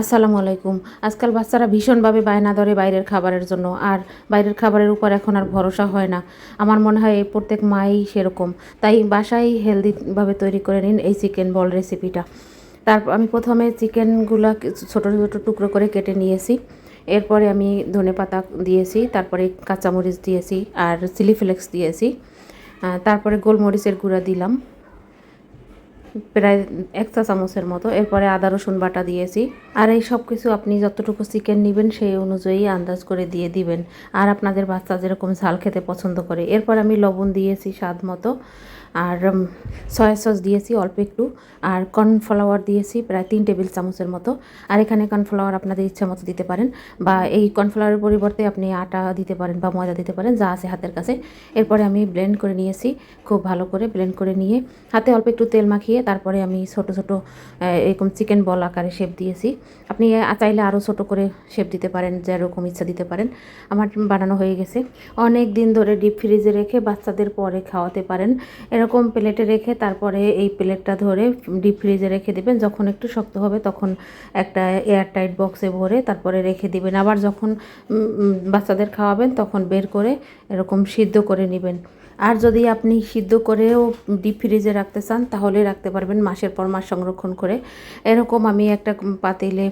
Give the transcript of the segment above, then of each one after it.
আসসালামু আলাইকুম। আজকাল বাচ্চারা ভীষণভাবে বায়না ধরে বাইরের খাবারের জন্য, আর বাইরের খাবারের উপর এখন আর ভরসা হয় না। আমার মনে হয় এই প্রত্যেক মাই সেরকম। তাই বাসায় হেলদিভাবে তৈরি করে নিন এই চিকেন বল রেসিপিটা। তারপর আমি প্রথমে চিকেনগুলো ছোটো ছোটো টুকরো করে কেটে নিয়েছি। এরপরে আমি ধনে পাতা দিয়েছি, তারপরে কাঁচামরিচ দিয়েছি, আর চিলি ফ্লেক্স দিয়েছি। তারপরে গোলমরিচের গুঁড়া দিলাম। প্রায় এক চা চামচের মতো। এরপরে আদা, রসুন বাটা দিয়েছি। আর এই সব কিছু আপনি যতটুকু চিকেন নেবেন, সেই অনুযায়ী আন্দাজ করে দিয়ে দিবেন। আর আপনাদের বাচ্চা যেরকম ঝাল খেতে পছন্দ করে। এরপর আমি লবণ দিয়েছি স্বাদ মতো। আর সয়া সস দিয়েছি অল্প একটু, আর কর্নফ্লাওয়ার দিয়েছি প্রায় তিন টেবিল চামচের মতো। আর এখানে কর্নফ্লাওয়ার আপনাদের ইচ্ছা মতো দিতে পারেন বা এই কর্নফ্লাওয়ারের পরিবর্তে আপনি আটা দিতে পারেন বা ময়দা দিতে পারেন, যা আছে হাতের কাছে। এরপরে আমি ব্লেন্ড করে নিয়েছি, খুব ভালো করে ব্লেন্ড করে নিয়ে। হাতে অল্প একটু তেল মাখিয়ে তারপরে আমি ছোট ছোট এরকম চিকেন বল আকারে শেপ দিয়েছি। আপনি চাইলে আরও ছোট করে শেপ দিতে পারেন, যেরকম ইচ্ছা দিতে পারেন। আমার বানানো হয়ে গেছে। অনেক দিন ধরে ডিপ ফ্রিজে রেখে বাচ্চাদের পরে খাওয়াতে পারেন। এরকম প্লেটে রেখে তারপরে এই প্লেটটা ধরে ডিপ ফ্রিজে রেখে দেবেন। যখন একটু শক্ত হবে তখন একটা এয়ার টাইট বক্সে ভরে তারপরে রেখে দিবেন। আবার যখন বাচ্চাদের খাওয়াবেন তখন বের করে এরকম সিদ্ধ করে নেবেন। আর যদি আপনি সিদ্ধ করেও ডিপ ফ্রিজে রাখতে চান, তাহলে রাখতে পারবেন মাসের পর মাস সংরক্ষণ করে। এরকম আমি একটা পাতিলে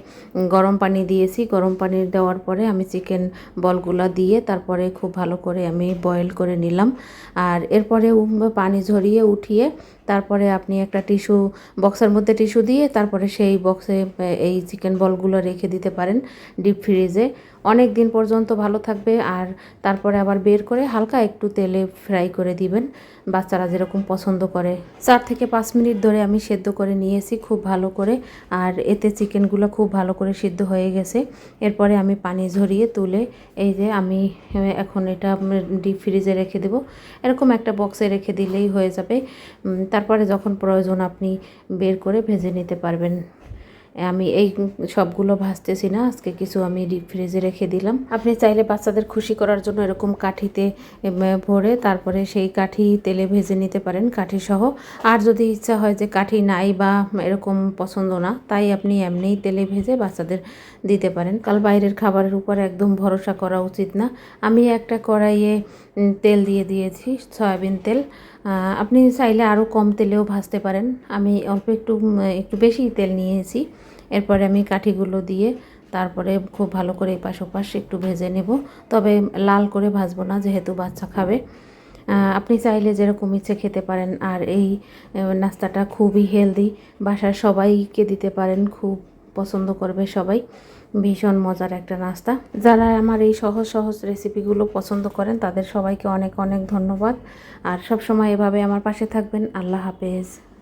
গরম পানি দিয়েছি। গরম পানি দেওয়ার পরে আমি চিকেন বলগুলা দিয়ে তারপরে খুব ভালো করে আমি বয়েল করে নিলাম। আর এরপরে পানি ঝরিয়ে উঠিয়ে তারপরে আপনি একটা টিস্যু বক্সের মধ্যে টিস্যু দিয়ে তারপরে সেই বক্সে এই চিকেন বলগুলো রেখে দিতে পারেন ডিপ ফ্রিজে অনেক দিন পর্যন্ত ভালো থাকবে আর তারপরে আবার বের করে হালকা একটু তেলে ফ্রাই করে দিবেন। বাচ্চারা যেরকম পছন্দ করে। চার থেকে পাঁচ মিনিট ধরে আমি সেদ্ধ করে নিয়েছি খুব ভালো করে আর এতে চিকেনগুলো খুব ভালো করে সিদ্ধ হয়ে গেছে। এরপরে আমি পানি ঝরিয়ে তুলে এই যে আমি এখন এটা ডিপ ফ্রিজে রেখে দেব। এরকম একটা বক্সে রেখে দিলেই হয়ে যাবে। তারপরে যখন প্রয়োজন আপনি বের করে ভেজে নিতে পারবেন। আমি এই সবগুলো ভাজতেছি না, আজকে কিছু আমি ডিপ ফ্রিজে রেখে দিলাম। আপনি চাইলে বাচ্চাদের খুশি করার জন্য এরকম কাঠিতে ভরে তারপরে সেই কাঠি তেলে ভেজে নিতে পারেন, কাঠি সহ। আর যদি ইচ্ছা হয় যে কাঠি নাই বা এরকম পছন্দ না, তাই আপনি এমনিই তেলে ভেজে বাচ্চাদের দিতে পারেন। কাল বাইরের খাবারের উপর একদম ভরসা করা উচিত না। আমি একটা কড়াইয়ে তেল দিয়ে দিয়েছি, সয়াবিন তেল। আপনি চাইলে আরও কম তেলেও ভাজতে পারেন। আমি অল্প একটু একটু বেশি তেল নিয়েছি। এরপরে আমি কাঠিগুলো দিয়ে তারপরে খুব ভালো করে এপাশ ওপাশ একটু ভেজে নেব। তবে লাল করে ভাজবো না, যেহেতু বাচ্চা খাবে। আপনি চাইলে যেরকম ইচ্ছে খেতে পারেন। আর এই নাস্তাটা খুবই হেলদি বাসার সবাইকে দিতে পারেন খুব পছন্দ করবে সবাই। ভীষণ মজার একটা নাস্তা। যারা আমার এই সহজ সহজ রেসিপিগুলো পছন্দ করেন, তাদের সবাইকে অনেক অনেক ধন্যবাদ। আর সব সময় এভাবে আমার পাশে থাকবেন। আল্লাহ হাফেজ।